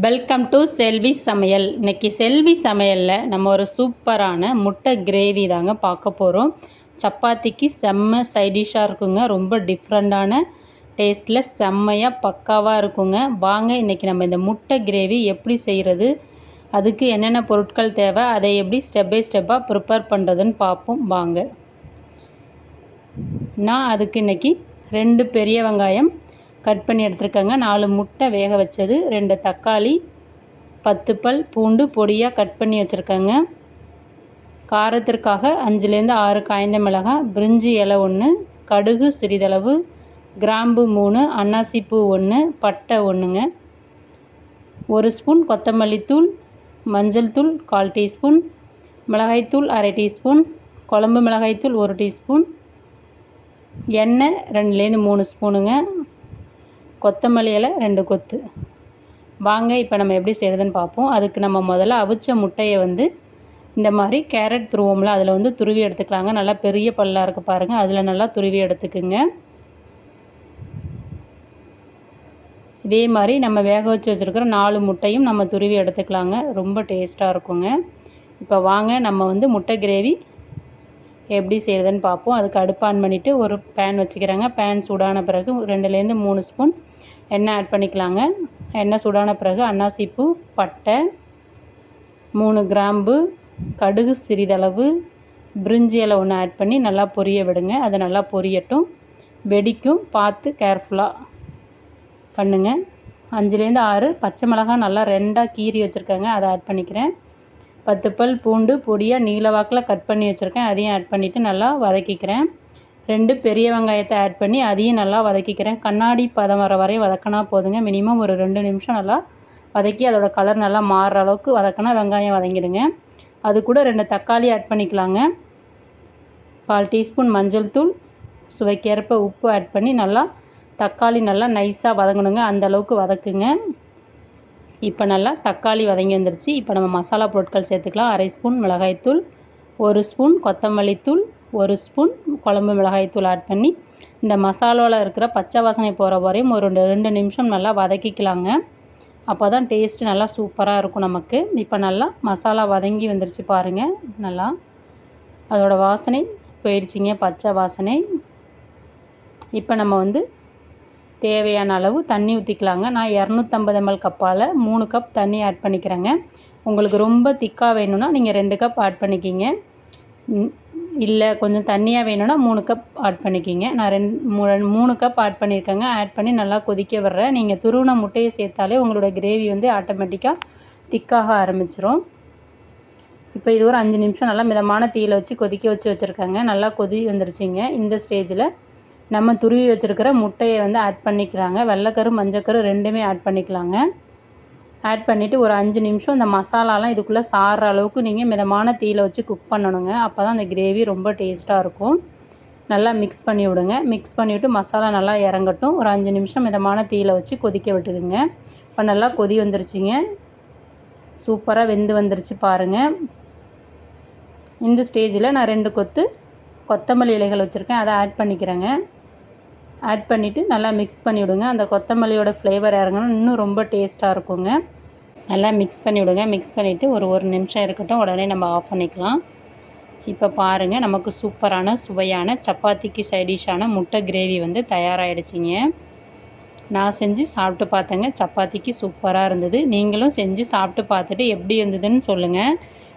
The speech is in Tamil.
வெல்கம் டு செல்வி சமையல் இன்னைக்கு செல்வி சமையலில் நம்ம ஒரு சூப்பரான முட்டை கிரேவி தாங்க பார்க்க போகிறோம் சப்பாத்திக்கு செம்ம சைடிஷாக இருக்குங்க. ரொம்ப டிஃப்ரெண்ட்டான டேஸ்ட்டில் செம்மையாக பக்காவாக இருக்குங்க. வாங்க இன்றைக்கி நம்ம இந்த முட்டை கிரேவி எப்படி செய்கிறது அதுக்கு என்னென்ன பொருட்கள் தேவை அதை எப்படி ஸ்டெப் பை ஸ்டெப்பாக ப்ரிப்பேர் பண்ணுறதுன்னு பார்ப்போம். வாங்க. நான் அதுக்கு இன்றைக்கி ரெண்டு பெரிய வெங்காயம் கட் பண்ணி எடுத்துருக்கேங்க. நாலு முட்டை வேக வச்சது ரெண்டு தக்காளி பத்து பல் பூண்டு பொடியாக கட் பண்ணி வச்சுருக்கேங்க. காரத்திற்காக அஞ்சுலேருந்து ஆறு காய்ந்த மிளகாய் பிரிஞ்சி இலை ஒன்று கடுகு சிறிதளவு கிராம்பு மூணு அன்னாசிப்பூ ஒன்று பட்டை ஒன்றுங்க ஒரு ஸ்பூன் கொத்தமல்லி தூள் மஞ்சள் தூள் கால் டீஸ்பூன் மிளகாய்த்தூள் அரை டீஸ்பூன் குழம்பு மிளகாய்த்தூள் ஒரு டீஸ்பூன் எண்ணெய் ரெண்டுலேருந்து மூணு ஸ்பூனுங்க. கொத்தமல்லி இலை ரெண்டு கொத்து. வாங்க இப்போ நம்ம எப்படி செய்கிறதுன்னு பார்ப்போம் அதுக்கு நம்ம முதல்ல அவிச்ச முட்டையை வந்து இந்த மாதிரி கேரட் துருவோம்ல அதில் வந்து துருவி எடுத்துக்கலாங்க. நல்லா பெரிய பல்லாக இருக்குது பாருங்கள் அதில் நல்லா துருவி எடுத்துக்குங்க. இதே மாதிரி நம்ம வேக வச்சு வச்சுருக்கிற நாலு முட்டையும் நம்ம துருவி எடுத்துக்கலாங்க. ரொம்ப டேஸ்ட்டாக இருக்குங்க. இப்போ வாங்க நம்ம வந்து முட்டை கிரேவி எப்படி செய்கிறதுன்னு பார்ப்போம். அதுக்கு அடுப்பு ஆன் பண்ணிவிட்டு ஒரு பேன் வச்சுக்கிறாங்க. பேன் சூடான பிறகு ரெண்டுலேருந்து மூணு ஸ்பூன் எண்ணெய் ஆட் பண்ணிக்கலாங்க. எண்ணெய் சூடான பிறகு அன்னாசிப்பூ பட்டை மூணு கிராம்பு கடுகு சிறிதளவு பிரிஞ்சி இலை ஒன்று ஆட் பண்ணி நல்லா பொரிய விடுங்க. அது நல்லா பொரியட்டும். வெடிக்கும். பார்த்து கேர்ஃபுல்லாக பண்ணுங்கள் அஞ்சுலேருந்து ஆறு பச்சை மிளகாய் நல்லா ரெண்டாக கீறி வச்சுருக்காங்க. அதை ஆட் பண்ணிக்கிறேன். பத்து பல் பூண்டு பொடியாக நீல வாக்கில் கட் பண்ணி வச்சுருக்கேன். அதையும் ஆட் பண்ணிவிட்டு நல்லா வதக்கிக்கிறேன். ரெண்டு பெரிய வெங்காயத்தை ஆட் பண்ணி அதையும் நல்லா வதக்கிக்கிறேன். கண்ணாடி பதம் வர வரையும் வதக்கினா போதுங்க. மினிமம் ஒரு ரெண்டு நிமிஷம் நல்லா வதக்கி அதோடய கலர் நல்லா மாறுற அளவுக்கு வதக்கினா வெங்காயம் வதங்கிடுங்க. அது கூட ரெண்டு தக்காளி ஆட் பண்ணிக்கலாங்க. கால் டீஸ்பூன் மஞ்சள் தூள் சுவைக்கேற்ப உப்பு ஆட் பண்ணி நல்லா தக்காளி நல்லா நைஸாக வதங்கணுங்க. அந்தளவுக்கு வதக்குங்க. இப்போ நல்லா தக்காளி வதங்கி வந்துருச்சு. இப்போ நம்ம மசாலா பொருட்கள் சேர்த்துக்கலாம். அரை ஸ்பூன் மிளகாய்த்தூள் ஒரு ஸ்பூன் கொத்தமல்லி தூள் ஒரு ஸ்பூன் குழம்பு மிளகாய்த்தூள் ஆட் பண்ணி இந்த மசாலாவில் இருக்கிற பச்சை வாசனை போகிற வரையும் ஒரு ரெண்டு ரெண்டு நிமிஷம் நல்லா வதக்கிக்கலாங்க. அப்போ தான் டேஸ்ட்டு நல்லா சூப்பராக இருக்கும் நமக்கு. இப்போ நல்லா மசாலா வதங்கி வந்துருச்சு பாருங்கள் நல்லா அதோடய வாசனை போயிடுச்சிங்க. பச்சை வாசனை. இப்போ நம்ம வந்து தேவையான அளவு தண்ணி ஊற்றிக்கலாங்க நான் இரநூத்தம்பது எம்எல் கப்பால் மூணு கப் தண்ணி ஆட் பண்ணிக்கிறேங்க. உங்களுக்கு ரொம்ப திக்காக வேணும்னா நீங்கள் ரெண்டு கப் ஆட் பண்ணிக்கிங்க. இல்லை கொஞ்சம் தண்ணியாக வேணும்னா மூணு கப் ஆட் பண்ணிக்கிங்க. நான் ரெண்டு மூணு கப் ஆட் பண்ணியிருக்கேங்க. ஆட் பண்ணி நல்லா கொதிக்க விட்றேன் நீங்கள் துருவின முட்டையை சேர்த்தாலே உங்களோட கிரேவி வந்து ஆட்டோமேட்டிக்காக திக்காக ஆரம்பிச்சிரும். இப்போ இது ஒரு அஞ்சு நிமிஷம் நல்லா மிதமான தீயில் வச்சு கொதிக்க வச்சு வச்சுருக்காங்க. நல்லா கொதி வந்துருச்சிங்க. இந்த ஸ்டேஜில் நம்ம துருவி வச்சுருக்கிற முட்டையை வந்து ஆட் பண்ணிக்கிறாங்க. வெள்ளைக்கரு மஞ்சக்கரு ரெண்டுமே ஆட் பண்ணிக்கலாங்க. ஆட் பண்ணிவிட்டு ஒரு அஞ்சு நிமிஷம் இந்த மசாலாலாம் இதுக்குள்ளே சாடுற அளவுக்கு நீங்கள் மிதமான தீயில் வச்சு குக் பண்ணணுங்க. அப்போ தான் அந்த கிரேவி ரொம்ப டேஸ்ட்டாக இருக்கும். நல்லா மிக்ஸ் பண்ணி விடுங்க. மிக்ஸ் பண்ணிவிட்டு மசாலா நல்லா இறங்கட்டும். ஒரு அஞ்சு நிமிஷம் மிதமான தீயில் வச்சு கொதிக்க விட்டுக்குங்க இப்போ நல்லா கொதி வந்துருச்சுங்க. சூப்பராக வெந்து வந்துருச்சு பாருங்கள் இந்த ஸ்டேஜில் நான் ரெண்டு கொத்து கொத்தமல்லி இலைகள் வச்சுருக்கேன். அதை ஆட் பண்ணிக்கிறேங்க. ஆட் பண்ணிவிட்டு நல்லா மிக்ஸ் பண்ணி விடுங்க அந்த கொத்தமல்லியோட ஃப்ளேவர் இறங்கணும் இன்னும் ரொம்ப டேஸ்ட்டாக இருக்குங்க. நல்லா மிக்ஸ் பண்ணி விடுங்க மிக்ஸ் பண்ணிவிட்டு ஒரு ஒரு நிமிஷம் இருக்கட்டும். உடனே நம்ம ஆஃப் பண்ணிக்கலாம். இப்போ பாருங்கள் நமக்கு சூப்பரான சுவையான சப்பாத்திக்கு சைடிஷான முட்டை கிரேவி வந்து தயாராகிடுச்சிங்க நான் செஞ்சு சாப்பிட்டு பார்த்தேங்க. சப்பாத்திக்கு சூப்பராக இருந்தது. நீங்களும் செஞ்சு சாப்பிட்டு பார்த்துட்டு எப்படி இருந்ததுன்னு சொல்லுங்கள்